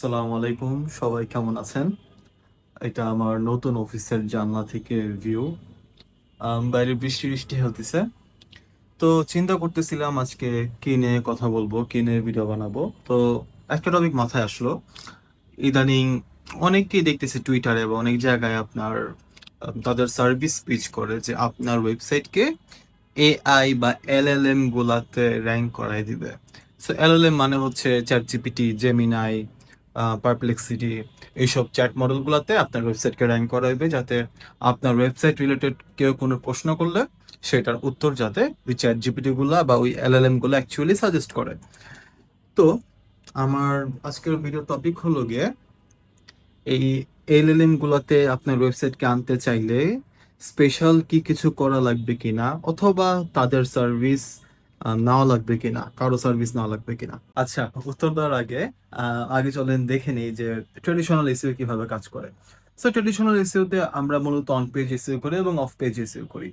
আসসালামু আলাইকুম, সবাই কেমন আছেন? এটা আমার নতুন অফিসের জানলা থেকে ভিউ বাইরে বৃষ্টি বৃষ্টি হতেছে তো চিন্তা করতেছিলাম আজকে কি নিয়ে কথা বলব, কি নিয়ে ভিডিও বানাবো। তো একটা টপিক মাথায় আসলো। ইদানিং অনেককেই দেখতেছি টুইটারে বা অনেক জায়গায় আপনার তাদের সার্ভিস পিচ করে যে আপনার ওয়েবসাইটকে এআই বা এল এলএলএম গুলাতে র্যাঙ্ক করাই দিবে। সো এলএলএম মানে হচ্ছে চ্যাট জিপিটি জেমিনাই পারপ্লেক্সিটি এইসব চ্যাট মডেলগুলোতে আপনার ওয়েবসাইটকে র্যাঙ্ক করাইবে যাতে আপনার ওয়েবসাইট রিলেটেড কেউ কোনো প্রশ্ন করলে সেটার উত্তর যাতে ওই চ্যাট জিপিটি গুলা বা ওই এলএলএমগুলো অ্যাকচুয়ালি সাজেস্ট করে। তো আমার আজকের ভিডিও টপিক হলো গিয়ে এই এলএলএম গুলাতে আপনার ওয়েবসাইটকে আনতে চাইলে স্পেশাল কি কিছু করা লাগবে কিনা অথবা তাদের সার্ভিস নাও লাগবে কিনা, কারও সার্ভিস নাও লাগবে কিনা। আচ্ছা উত্তর দেওয়ার আগে আগে চলেন দেখে নিই যে ট্রেডিশনাল এসিও কীভাবে কাজ করে। সো ট্রেডিশনাল এসিওতে আমরা মূলত অন পেজ এসিও করি এবং অফ পেজ এসিও করি।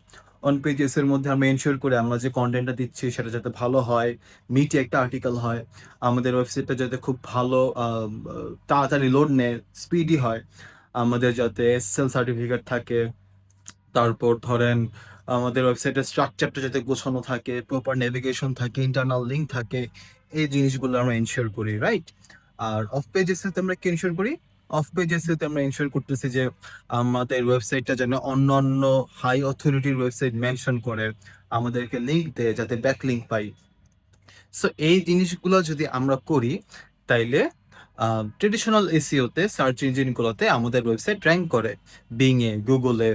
অন পেজ এসিওর মধ্যে আমরা এনশিওর করে আমরা যে কন্টেন্টটা দিচ্ছি সেটা যাতে ভালো হয় মিটি একটা আর্টিকেল হয়, আমাদের ওয়েবসাইটটা যাতে খুব ভালো তাড়াতাড়ি লোড নেয় স্পিডি হয়, আমাদের যাতে এসএল সার্টিফিকেট থাকে, তারপর ধরেন আমাদের ওয়েবসাইটের স্ট্রাকচারটা যাতে গোছানো থাকে প্রপার নেভিগেশন থাকে ইন্টারনাল লিঙ্ক থাকে, এই জিনিসগুলো আমরা এনশিওর করি রাইট আর অফ পেজ এসিওতে আমরা কি এনশিওর করি? অফ পেজ এসিওতে আমরা এনশিওর করতেছি যে আমাদের ওয়েবসাইটটা যেন অন্য অন্য হাই অথরিটির ওয়েবসাইট মেনশন করে, আমাদেরকে লিঙ্ক দেয়, যাতে ব্যাক লিঙ্ক পাই। সো এই জিনিসগুলো যদি আমরা করি, তাইলে ট্রেডিশনাল এসিওতে সার্চ ইঞ্জিনগুলোতে আমাদের ওয়েবসাইট র্যাঙ্ক করে। বিং এ গুগলে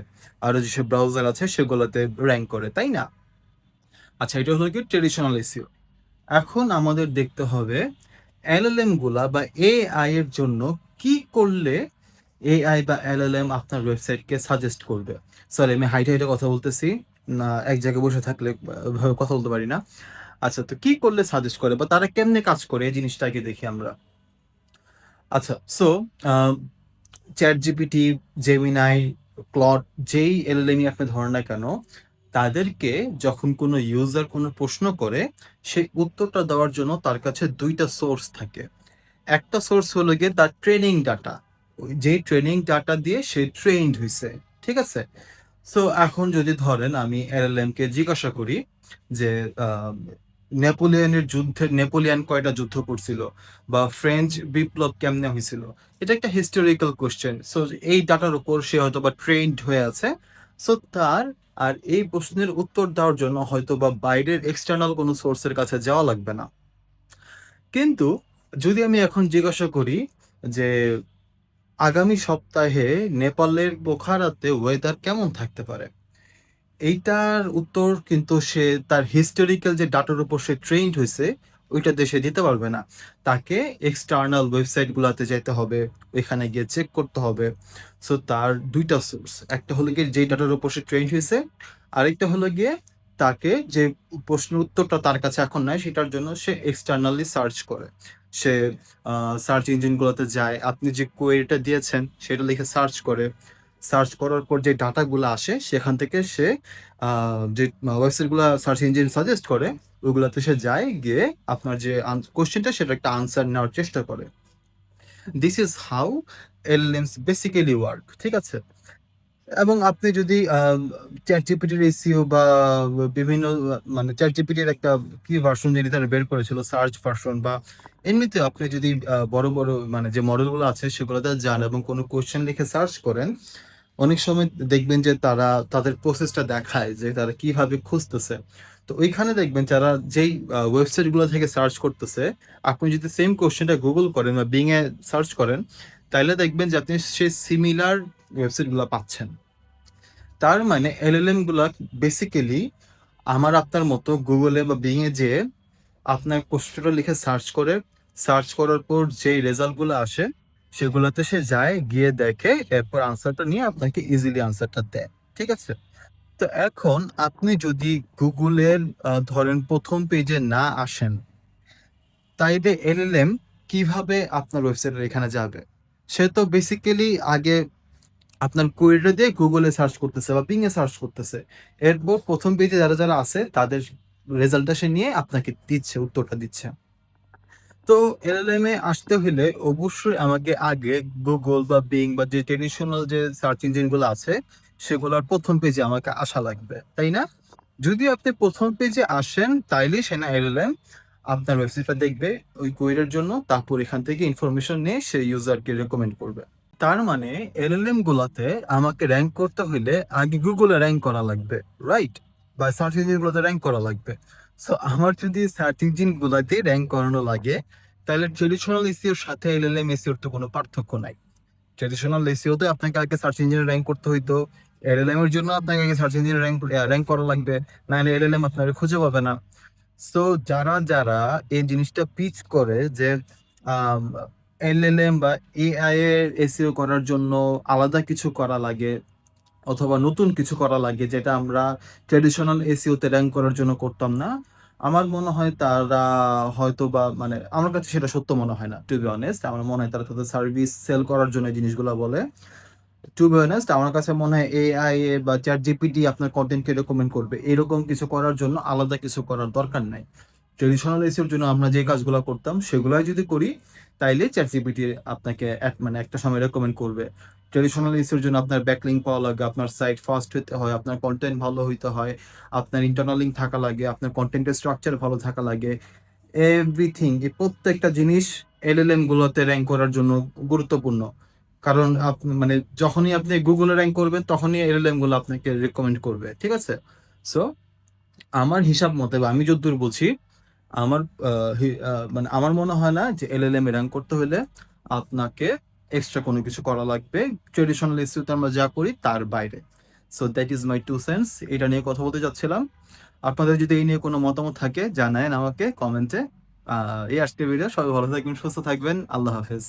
আরও যেসব ব্রাউজার আছে সেগুলোতে র্যাঙ্ক করে, তাই না? আচ্ছা এটা হলো কি ট্রেডিশনাল এসিও এখন আমাদের দেখতে হবে এলএলএমগুলা বা এআই এর জন্য কি করলে এআই বা এলএলএম আপনার ওয়েবসাইটকে সাজেস্ট করবে। সরি আমি হাইটে হাইটে কথা বলতেছি, না, এক জায়গায় বসে থাকলে কথা বলতে পারি না। আচ্ছা তো কি করলে সাজেস্ট করে বা তারা কেমনে কাজ করে এই জিনিসটাকে দেখি আমরা। আচ্ছা so chat GPT Gemini Claude যেই এলএলএমই আপনি ধরেন না কেন, তাদেরকে যখন কোনো ইউজার কোনো প্রশ্ন করে, সেই উত্তরটা দেওয়ার জন্য তার কাছে দুইটা সোর্স থাকে। একটা সোর্স হলো গিয়ে তার ট্রেনিং ডাটা যেই ট্রেনিং ডাটা দিয়ে সে ট্রেন্ড হয়েছে ঠিক আছে? সো এখন যদি ধরেন আমি এলএলএম কে জিজ্ঞাসা করি যে নেপোলিয়নের যুদ্ধে, নেপোলিয়ান কয়টা যুদ্ধ করছিল? বা ফ্রেঞ্চ বিপ্লব কেমনে হয়েছিল? এটা একটা হিস্টোরিক্যাল কোশ্চেন সো এই ডাটার উপর সে হয়তো বা ট্রেন্ড হয়ে আছে। সো তার আর এই প্রশ্নের উত্তর দেওয়ার জন্য হয়তো বা বাইরের এক্সটার্নাল কোনো সোর্সের কাছে যাওয়া লাগবে না। কিন্তু যদি আমি এখন জিজ্ঞাসা করি যে আগামী সপ্তাহে নেপালের পোখারাতে ওয়েদার কেমন থাকতে পারে? এইটার উত্তর কিন্তু সে তার হিস্টোরিক্যাল যে ডাটার উপর সে ট্রেন্ড হয়েছে ওইটা দেশে দিতে পারবে না। তাকে এক্সটার্নাল ওয়েবসাইট গুলাতে যেতে হবে, ওইখানে গিয়ে চেক করতে হবে। সো তার দুইটা সোর্স একটা হলো গিয়ে যে ডাটার উপর সে ট্রেন্ড হয়েছে, আরেকটা হলো গিয়ে তাকে যে প্রশ্ন উত্তরটা তার কাছে এখন নাই, সেটার জন্য সে এক্সটার্নালি সার্চ করে। সে সার্চ ইঞ্জিনগুলোতে যায়, আপনি যে কোয়েরিটা দিয়েছেন, সেটা লিখে সার্চ করে। সার্চ করার পর যে ডাটাগুলো আসে, সেখান থেকে সে যে ওয়েবসাইটগুলো সার্চ ইঞ্জিন সাজেস্ট করে ওইগুলোতে সে যায় গিয়ে আপনার যে কোশ্চেনটা সেটা একটা আনসার নেওয়ার চেষ্টা করে। This is how LMs basically work ঠিক আছে? এবং আপনি যদি চ্যাট জিপিটির এসিও বা বিভিন্ন মানে চ্যাট জিপিটির একটা কি ভার্সন যিনি তারা বের করেছিল সার্চ ভার্সন বা এমনিতে আপনি যদি বড় বড় মানে যে মডেলগুলো আছে সেগুলোতে যান এবং কোনো কোশ্চেন লিখে সার্চ করেন অনেক সময় দেখবেন যে তারা তাদের প্রসেসটা দেখায় যে তারা কীভাবে খুঁজতেছে। তো ওইখানে দেখবেন যারা যেই ওয়েবসাইটগুলো থেকে সার্চ করতেছে, আপনি যদি সেম কোশ্চেনটা গুগল করেন বা বিং এ সার্চ করেন তাহলে দেখবেন যে আপনি সেই সিমিলার ওয়েবসাইটগুলো পাচ্ছেন। তার মানে এলএলএমগুলা বেসিক্যালি আমার, আপনার মতো গুগলে বা বিং এ যে আপনার কোশ্চেনটা লিখে সার্চ করে সার্চ করার পর যেই রেজাল্টগুলো আসে সেগুলোতে সে যায়, গিয়ে দেখে, এরপর আনসারটা নিয়ে আপনাকে ইজিলি আনসারটা দেয়। ঠিক আছে? তো এখন আপনি যদি গুগলের ধরেন প্রথম পেজে না আসেন, তাইলে এলএলএম কীভাবে আপনার ওয়েবসাইটের এখানে যাবে? সে তো বেসিক্যালি আগে আপনার কোয়েরিটা দিয়ে গুগলে সার্চ করতেছে বা এ সার্চ করতেছে। এরপর প্রথম পেজে যারা যারা আছে, তাদের রেজাল্টটা সে নিয়ে আপনাকে দিচ্ছে, উত্তরটা দিচ্ছে। তো এলএলএম এ আসতে হলে অবশ্যই আমাকে আগে গুগল বা বিং বা যে ট্রেডিশনাল যে সার্চ ইঞ্জিনগুলো আছে, সেগুলোর প্রথম পেজে আমাকে আসা লাগবে, তাই না? যদি আপনি প্রথম পেজে আসেন, তাইলে সেনা এলএলএম আপনার ওয়েবসাইটটা দেখবে, ওই কোয়েরির জন্য, তারপর এখান থেকে ইনফরমেশন নিয়ে সেই ইউজারকে রেকমেন্ড করবে। তার মানে এলএলএম গুলাতে আমাকে র্যাঙ্ক করতে হলে আগে গুগলে র্যাঙ্ক করা লাগবে রাইট বা সার্চ ইঞ্জিন গুলোতে র্যাঙ্ক করা লাগবে। সো আমার যদি সার্চ ইঞ্জিন গুলাতে র্যাঙ্ক করানো লাগে, তাহলে ট্রেডিশনাল এসিওর সাথে এলএলএম এসিওর তো কোনো পার্থক্য নাই। ট্রেডিশনাল এসিওতে আপনাকে আগে সার্চ ইঞ্জিনে র্যাঙ্ক করতে হইতো এলএলএম এর জন্য আপনাকে আগে সার্চ ইঞ্জিনে র্যাঙ্ক র্যাঙ্ক করা লাগবে, নাহলে এলএলএম আপনার খুঁজে পাবে না। সো যারা যারা এই জিনিসটা পিচ করে যে এলএলএম বা এআই এর এসিও করার জন্য আলাদা কিছু করা লাগে, অথবা নতুন কিছু করা লাগে, যেটা আমরা ট্রেডিশনাল এসিওতে র্যাঙ্ক করার জন্য করতাম না আমার মনে হয় তারা হয়তো বা মানে আমার কাছে সেটা সত্য মনে হয় না টু বি অনেস্ট আমার মনে হয় তারা তাদের সার্ভিস সেল করার জন্য জিনিসগুলো বলে। টু বি অনেস্ট আমার কাছে মনে হয় এআই বা চ্যাট জিপিটি আপনার কন্টেন্টকে রেকমেন্ড করবে। এরকম কিছু করার জন্য আলাদা কিছু করার দরকার নাই। ট্রেডিশনাল এসিওর জন্য আমরা যে কাজগুলো করতাম, সেগুলাই যদি করি, তাইলে চ্যাট জিপিটি আপনাকে মানে একটা সময় রেকমেন্ড করবে। ট্রেডিশনাল ইস্যুর জন্য আপনার ব্যাকলিং পাওয়া লাগে, আপনার সাইট ফাস্ট হতে হয়, আপনার কন্টেন্ট ভালো হইতে হয়, আপনার ইন্টারনাল লিঙ্ক থাকা লাগে, আপনার কন্টেন্টের স্ট্রাকচার ভালো থাকা লাগে। এভরিথিং এই প্রত্যেকটা জিনিস এলএলএম গুলোতে র্যাঙ্ক করার জন্য গুরুত্বপূর্ণ। কারণ আপনি মানে যখনই আপনি গুগলে র্যাঙ্ক করবেন, তখনই এলএলএমগুলো আপনাকে রেকমেন্ড করবে, ঠিক আছে? সো আমার হিসাব মতে বা আমি যতদূর বুঝি আমার মানে আমার মনে হয় না যে এল এল এম র্যাঙ্ক করতে হলে আপনাকে এক্সট্রা কোনো কিছু করা লাগবে। ট্রেডিশনাল ইস্যুতে আমরা যা করি তার বাইরে। So that is my two cents এটা নিয়ে কথা বলতে চাচ্ছিলাম আপনাদের যদি এই নিয়ে কোনো মতামত থাকে, জানায়েন আমাকে কমেন্টে। এই আজকের ভিডিও সবাই ভালো থাকবেন, সুস্থ থাকবেন। আল্লাহ হাফেজ।